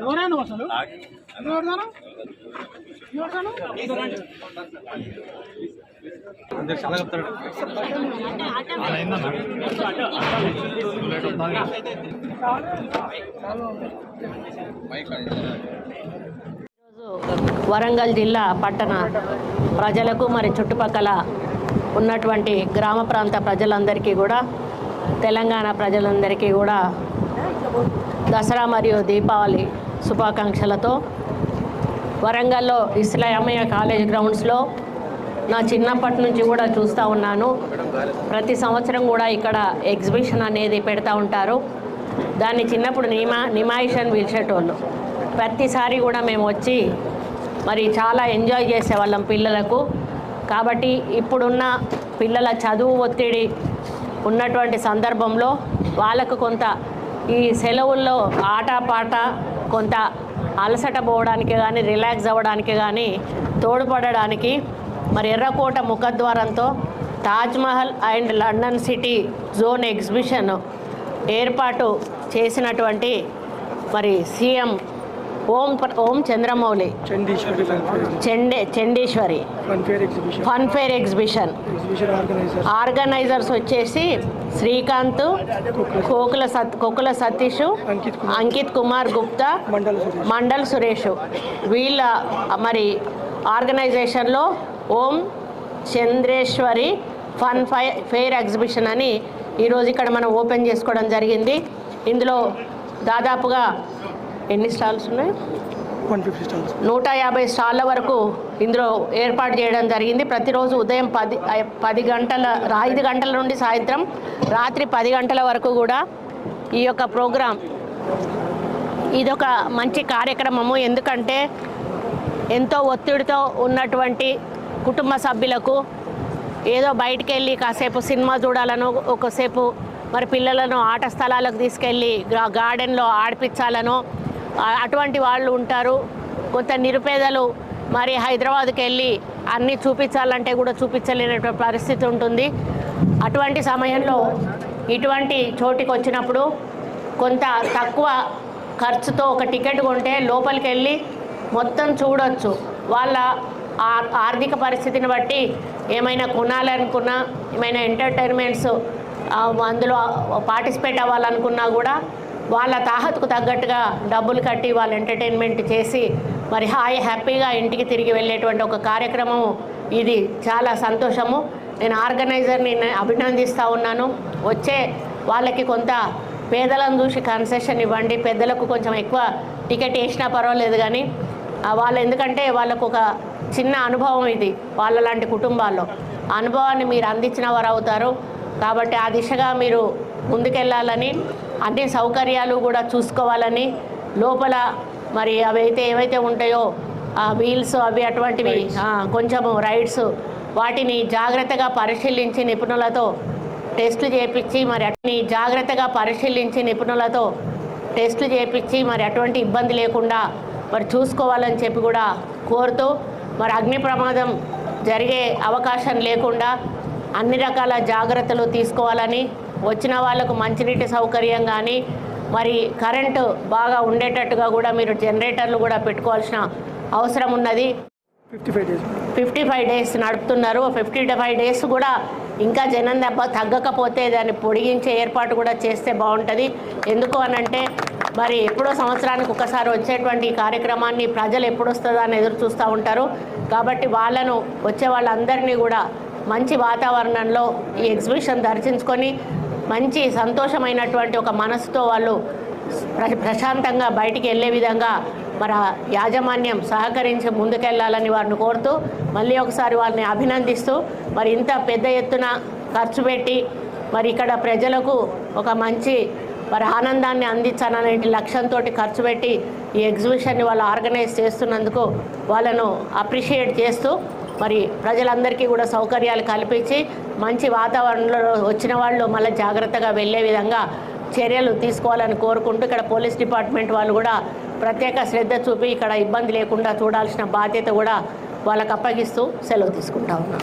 ఎవరైనా అసలు అందరు చాలా చెప్తాడు వరంగల్ జిల్లా పట్టణ ప్రజలకు మరి చుట్టుపక్కల ఉన్నటువంటి గ్రామ ప్రాంత ప్రజలందరికీ కూడా తెలంగాణ ప్రజలందరికీ కూడా దసరా మరియు దీపావళి శుభాకాంక్షలతో వరంగల్లో ఇస్లామయ్య కాలేజ్ గ్రౌండ్స్లో నా చిన్నప్పటి నుంచి కూడా చూస్తూ ఉన్నాను. ప్రతి సంవత్సరం కూడా ఇక్కడ ఎగ్జిబిషన్ అనేది పెడతా ఉంటారు. దాన్ని చిన్నప్పుడు నిమా నిమాయిష్ అని పిలిచేటోళ్ళు. ప్రతిసారి కూడా మేము వచ్చి మరి చాలా ఎంజాయ్ చేసేవాళ్ళం పిల్లలకు. కాబట్టి ఇప్పుడున్న పిల్లల చదువు ఒత్తిడి ఉన్నటువంటి సందర్భంలో వాళ్ళకు కొంత ఈ సెలవుల్లో ఆటపాట కొంత అలసట పోవడానికి కానీ రిలాక్స్ అవ్వడానికి కానీ తోడ్పడడానికి మరి ఎర్రకోట ముఖద్వారంతో Taj Mahal and London city zone exhibition ఏర్పాటు చేసినటువంటి మరి CM Om Om Chandramouli. చెండే Chandishwari. Fun fair exhibition exhibition organiser organisers వచ్చేసి శ్రీకాంత్ కోకుల సత్ కోకుల సతీష్ అంకిత్ కుమార్. గుప్తా మండల సురేష్. మండల్ సురేష్. వీళ్ళ మరి ఆర్గనైజేషన్లో ఓం చంద్రేశ్వరి ఫన్ ఫై ఫెయిర్ ఎగ్జిబిషన్ అని ఈరోజు ఇక్కడ మనం ఓపెన్ చేసుకోవడం జరిగింది. ఇందులో దాదాపుగా ఎన్ని స్టాల్స్ ఉన్నాయి? వన్ ఫిఫ్టీ స్టాల్స్ నూట యాభై స్టాళ్ళ వరకు ఇందులో ఏర్పాటు చేయడం జరిగింది. ప్రతిరోజు ఉదయం పది పది గంటల ఐదు గంటల నుండి సాయంత్రం రాత్రి పది గంటల వరకు కూడా ఈ యొక్క ప్రోగ్రాం ఇదొక మంచి కార్యక్రమము. ఎందుకంటే ఎంతో ఒత్తిడితో ఉన్నటువంటి కుటుంబ సభ్యులకు ఏదో బయటికి వెళ్ళి కాసేపు సినిమా చూడాలను ఒకసేపు మరి పిల్లలను ఆట స్థలాలకు తీసుకెళ్ళి గార్డెన్లో ఆడిపించాలనో అటువంటి వాళ్ళు ఉంటారు. కొంత నిరుపేదలు మరి హైదరాబాద్కి వెళ్ళి అన్నీ చూపించాలంటే కూడా చూపించలేనటువంటి పరిస్థితి ఉంటుంది. అటువంటి సమయంలో ఇటువంటి చోటికి వచ్చినప్పుడు కొంత తక్కువ ఖర్చుతో ఒక టికెట్ కొంటే లోపలికి వెళ్ళి మొత్తం చూడొచ్చు. వాళ్ళ ఆ- ఆర్థిక పరిస్థితిని బట్టి ఏమైనా కొనాలనుకున్నా ఏమైనా ఎంటర్టైన్మెంట్స్ అందులో పార్టిసిపేట్ అవ్వాలనుకున్నా కూడా వాళ్ళ తాహతుకు తగ్గట్టుగా డబ్బులు కట్టి వాళ్ళు ఎంటర్టైన్మెంట్ చేసి మరి హాయి హ్యాపీగా ఇంటికి తిరిగి వెళ్ళేటువంటి ఒక కార్యక్రమం ఇది. చాలా సంతోషము. నేను ఆర్గనైజర్ని అభినందిస్తూ ఉన్నాను. వచ్చే వాళ్ళకి కొంత పేదలను చూసి కన్సెషన్ ఇవ్వండి. పెద్దలకు కొంచెం ఎక్కువ టికెట్ వేసినా పర్వాలేదు కానీ వాళ్ళు ఎందుకంటే వాళ్ళకు ఒక చిన్న అనుభవం ఇది వాళ్ళ లాంటి కుటుంబాల్లో. అనుభవాన్ని మీరు అందించిన వారు అవుతారు. కాబట్టి ఆ దిశగా మీరు ముందుకెళ్ళాలని అన్ని సౌకర్యాలు కూడా చూసుకోవాలని లోపల మరి అవైతే ఏవైతే ఉంటాయో ఆ వీల్స్ అవి అటువంటివి కొంచెము రైడ్స్ వాటిని జాగ్రత్తగా పరిశీలించి నిపుణులతో టెస్టులు చేపించి మరి అట్ని జాగ్రత్తగా పరిశీలించి నిపుణులతో టెస్టులు చేపించి మరి అటువంటి ఇబ్బంది లేకుండా మరి చూసుకోవాలని చెప్పి కూడా కోరుతూ మరి అగ్ని ప్రమాదం జరిగే అవకాశం లేకుండా అన్ని రకాల జాగ్రత్తలు తీసుకోవాలని వచ్చిన వాళ్ళకు మంచినీటి సౌకర్యం కానీ మరి కరెంటు బాగా ఉండేటట్టుగా కూడా మీరు జనరేటర్లు కూడా పెట్టుకోవాల్సిన అవసరం ఉన్నది. Fifty five days. నడుపుతున్నారు. ఫిఫ్టీ ఫైవ్ డేస్ కూడా ఇంకా జనం దెబ్బ తగ్గకపోతే దాన్ని పొడిగించే ఏర్పాటు కూడా చేస్తే బాగుంటుంది. ఎందుకు అనంటే మరి ఎప్పుడో సంవత్సరానికి ఒకసారి వచ్చేటువంటి కార్యక్రమాన్ని ప్రజలు ఎప్పుడు వస్తుందా అని ఎదురు చూస్తూ ఉంటారు. కాబట్టి వాళ్ళను వచ్చే వాళ్ళందరినీ కూడా మంచి వాతావరణంలో ఈ ఎగ్జిబిషన్ దర్శించుకొని మంచి సంతోషమైనటువంటి ఒక మనసుతో వాళ్ళు ప్రశాంతంగా బయటికి వెళ్ళే విధంగా మన యాజమాన్యం సహకరించి ముందుకెళ్ళాలని వారిని కోరుతూ మళ్ళీ ఒకసారి వారిని అభినందిస్తూ మరి ఇంత పెద్ద ఎత్తున ఖర్చు పెట్టి మరి ఇక్కడ ప్రజలకు ఒక మంచి మరి ఆనందాన్ని అందించాలనే లక్ష్యంతో ఖర్చు పెట్టి ఈ ఎగ్జిబిషన్ని వాళ్ళు ఆర్గనైజ్ చేస్తున్నందుకు వాళ్ళను అప్రిషియేట్ చేస్తూ మరి ప్రజలందరికీ కూడా సౌకర్యాలు కల్పించి మంచి వాతావరణంలో వచ్చిన వాళ్ళు మళ్ళీ జాగ్రత్తగా వెళ్ళే విధంగా చర్యలు తీసుకోవాలని కోరుకుంటూ ఇక్కడ పోలీస్ డిపార్ట్మెంట్ వాళ్ళు కూడా ప్రత్యేక శ్రద్ధ చూపి ఇక్కడ ఇబ్బంది లేకుండా చూడాల్సిన బాధ్యత కూడా వాళ్ళకు అప్పగిస్తూ సెలవు తీసుకుంటా ఉన్నాం.